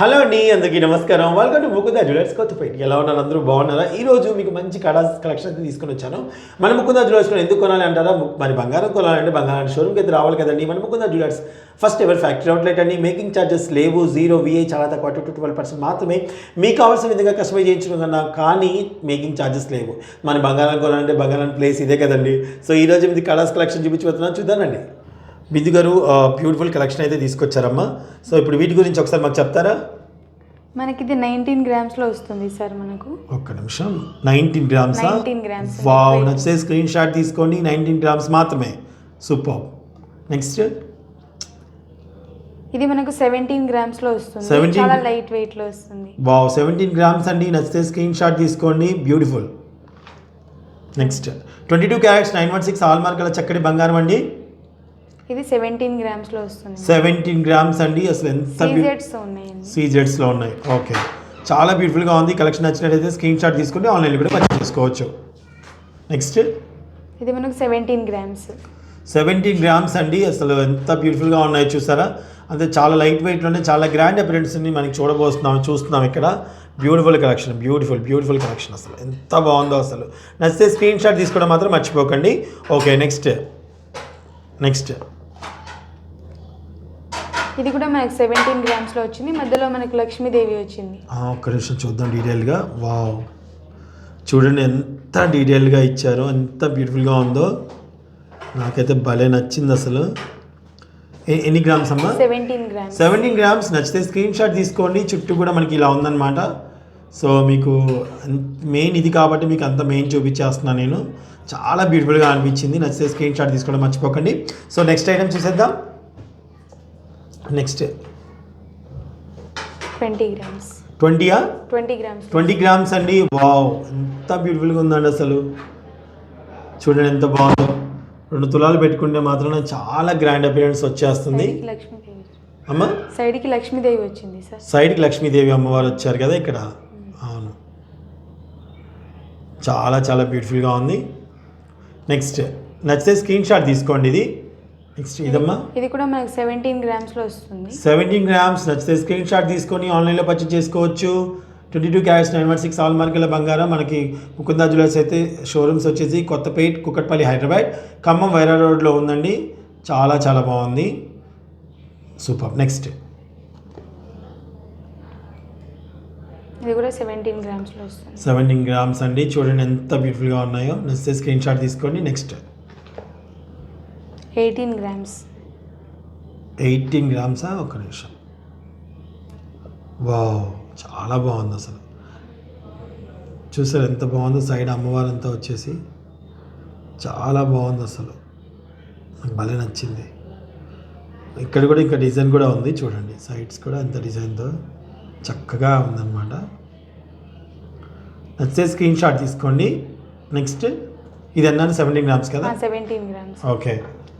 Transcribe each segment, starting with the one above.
Hello అండి అందరికీ నమస్కారం. Welcome to Mukunda jewellers Kothapeta. ఎలా ఉన్నారు అందరూ? బాగున్నారా? ఈ రోజు మీకు మంచి కడాస్ కలెక్షన్ అయితే తీసుకొని వచ్చాను. మన ముకుందా జ్యువెలర్స్లో ఎందుకు కొనాలి అంటారా? మరి బంగారం కొనాలంటే బంగారం షోరూమ్కి అయితే రావాలి కదండి. మన Mukunda jewellers first ever factory outlet అండి. మేకింగ్ ఛార్జెస్ లేవు జీరో విఐ చాలా తక్కువ టూ టు ట్వెల్వ్ పర్సెంట్ మాత్రమే. మీకు కావాల్సిన విధంగా కస్టమైజ్ చేయించుకున్నా కానీ మేకింగ్ ఛార్జెస్ లేవు. మన బంగారం కొనాలంటే బంగారం ప్లేస్ ఇదే కదండి. సో ఈ రోజు ఇది కడాస్ కలెక్షన్ చూపించిపోతున్నాను చూద్దానండి బిందు గారు బ్యూటిఫుల్ కలెక్షన్ అయితే తీసుకొచ్చారమ్మా. సో ఇప్పుడు వీటి గురించి ఒకసారి మాకు చెప్తారా? మనకి ఇది నైన్టీన్ గ్రామ్స్లో వస్తుంది సార్ మనకు. ఒక్క నిమిషం. Nineteen grams 19 grams. వావ్ నచ్చితే స్క్రీన్ షాట్ తీసుకోండి. నైన్టీన్ గ్రామ్స్ మాత్రమే. సూపర్. నెక్స్ట్ ఇది మనకు సెవెంటీన్ గ్రామ్స్లో వస్తుంది. 17 చాలా లైట్ వెయిట్లో వస్తుంది. వావ్ సెవెంటీన్ గ్రామ్స్ అండి. నచ్చితే స్క్రీన్ షాట్ తీసుకోండి. Beautiful next twenty two carats nine one six hall మార్కుల చక్కటి బంగారం అండి. ఇది సెవెంటీన్ గ్రామ్స్లో వస్తుంది. సెవెంటీన్ గ్రామ్స్ అండి అసలు ఎంత సీజెడ్స్లో ఉన్నాయి. ఓకే చాలా బ్యూటిఫుల్గా ఉంది. కలెక్షన్ నచ్చినట్టయితే స్క్రీన్ షాట్ తీసుకుంటే ఆన్లైన్లో కూడా పర్చేస్ చేసుకోవచ్చు. నెక్స్ట్ ఇది మనకు సెవెంటీన్ గ్రామ్స్ సెవెంటీన్ గ్రామ్స్ అండి. అసలు ఎంత బ్యూటిఫుల్గా ఉన్నాయో చూసారా? అంటే చాలా లైట్ వెయిట్లోనే చాలా గ్రాండ్ అపిరెన్స్ని మనకి చూడబోస్తున్నాం చూస్తున్నాం ఇక్కడ. Beautiful collection beautiful beautiful collection అసలు. ఎంత బాగుందో అసలు. నచ్చితే స్క్రీన్ షాట్ తీసుకోవడం మాత్రం మర్చిపోకండి. ఓకే నెక్స్ట్ నెక్స్ట్ ఇది కూడా మనకు సెవెంటీన్ గ్రామ్స్లో వచ్చింది. మధ్యలో మనకు లక్ష్మీదేవి వచ్చింది. ఒక్క నిమిషం చూద్దాం డీటెయిల్గా వావ్. చూడండి ఎంత డీటెయిల్గా ఇచ్చారో ఎంత బ్యూటిఫుల్గా ఉందో. నాకైతే భలే నచ్చింది అసలు. ఎన్ని గ్రామ్స్ అమ్మా? సెవెంటీన్ గ్రామ్స్ సెవెంటీన్ గ్రామ్స్ నచ్చితే స్క్రీన్ షాట్ తీసుకోండి. చుట్టూ కూడా మనకి ఇలా ఉందన్నమాట. సో మీకు మెయిన్ ఇది కాబట్టి మీకు అంత మెయిన్ చూపించేస్తున్నాను నేను. చాలా బ్యూటిఫుల్గా అనిపించింది. నచ్చితే స్క్రీన్ షాట్ తీసుకోవడం మర్చిపోకండి. సో నెక్స్ట్ ఐటమ్ చూసేద్దాం. నెక్స్ట్ ట్వంటీ గ్రామ్స్ ట్వంటీయా ట్వంటీ గ్రామ్స్ ట్వంటీ గ్రామ్స్ అండి. వావ్ ఎంత బ్యూటిఫుల్గా ఉందండి అసలు. చూడండి ఎంత బాగుందో. రెండు తులాలు పెట్టుకుంటే మాత్రం చాలా గ్రాండ్ అపిరెన్స్ వచ్చేస్తుంది. అమ్మ? సైడ్కి లక్ష్మీదేవి వచ్చింది సార్ సైడ్కి లక్ష్మీదేవి అమ్మవారు వచ్చారు కదా ఇక్కడ. చాలా చాలా బ్యూటిఫుల్గా ఉంది. నెక్స్ట్ నచ్చితే స్క్రీన్ షాట్ తీసుకోండి ఇది. నెక్స్ట్ ఇదమ్మా. ఇది కూడా మనకు సెవెంటీన్ గ్రామ్స్లో వస్తుంది. సెవెంటీన్ గ్రామ్స్ నచ్చితే స్క్రీన్ షాట్ తీసుకొని ఆన్లైన్లో పర్చేస్ చేసుకోవచ్చు. Twenty two carats nine one six all మార్కెల బంగారం మనకి ముకుందా జ్యువెలర్స్ అయితే షోరూమ్స్ వచ్చేసి కొత్తపేట్ కుకట్పల్లి హైదరాబాద్ ఖమ్మం వైరా రోడ్లో ఉందండి. చాలా చాలా బాగుంది. సూపర్ నెక్స్ట్ ఇది కూడా సెవెంటీన్ గ్రామ్స్లో వస్తుంది సెవెంటీన్ గ్రామ్స్ అండి. చూడండి ఎంత బ్యూటిఫుల్గా ఉన్నాయో. నచ్చితే స్క్రీన్ షాట్ తీసుకోండి. నెక్స్ట్ ఎయిటీన్ గ్రామ్స్ ఎయిటీన్ గ్రామ్సా ఒక నిమిషం. వావ్ చాలా బాగుంది అసలు. చూసారు ఎంత బాగుందో? సైడ్ అమ్మవారు అంతా వచ్చేసి చాలా బాగుంది అసలు. నాకు భలే నచ్చింది. ఇక్కడ కూడా ఇంకా డిజైన్ కూడా ఉంది. చూడండి. సైడ్స్ కూడా ఎంత డిజైన్తో. చక్కగా ఉందన్నమాట. నచ్చితే స్క్రీన్ షాట్ తీసుకోండి. నెక్స్ట్ ఇది అన్నాను సెవెంటీన్ గ్రామ్స్ కదా? సెవెంటీన్ గ్రామ్స్ ఓకే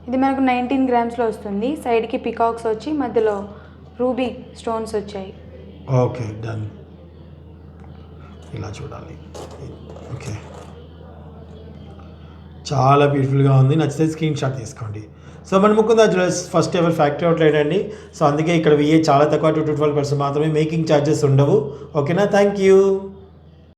ఇది మనకు నైన్టీన్ గ్రామ్స్లో వస్తుంది. సైడ్కి పికాక్స్ వచ్చి మధ్యలో రూబీ స్టోన్స్ వచ్చాయి. ఓకే డన్ ఇలా చూడాలి. ఓకే చాలా బ్యూటిఫుల్గా ఉంది. నచ్చితే స్క్రీన్ షాట్ తీసుకోండి. సో మన Mukunda jewellers first ever factory outlet అండి సో అందుకే ఇక్కడ విఏ చాలా తక్కువ టూ టు ట్వెల్వ్ పర్సెంట్ మాత్రమే మేకింగ్ ఛార్జెస్ ఉండవు. ఓకేనా? Thank you.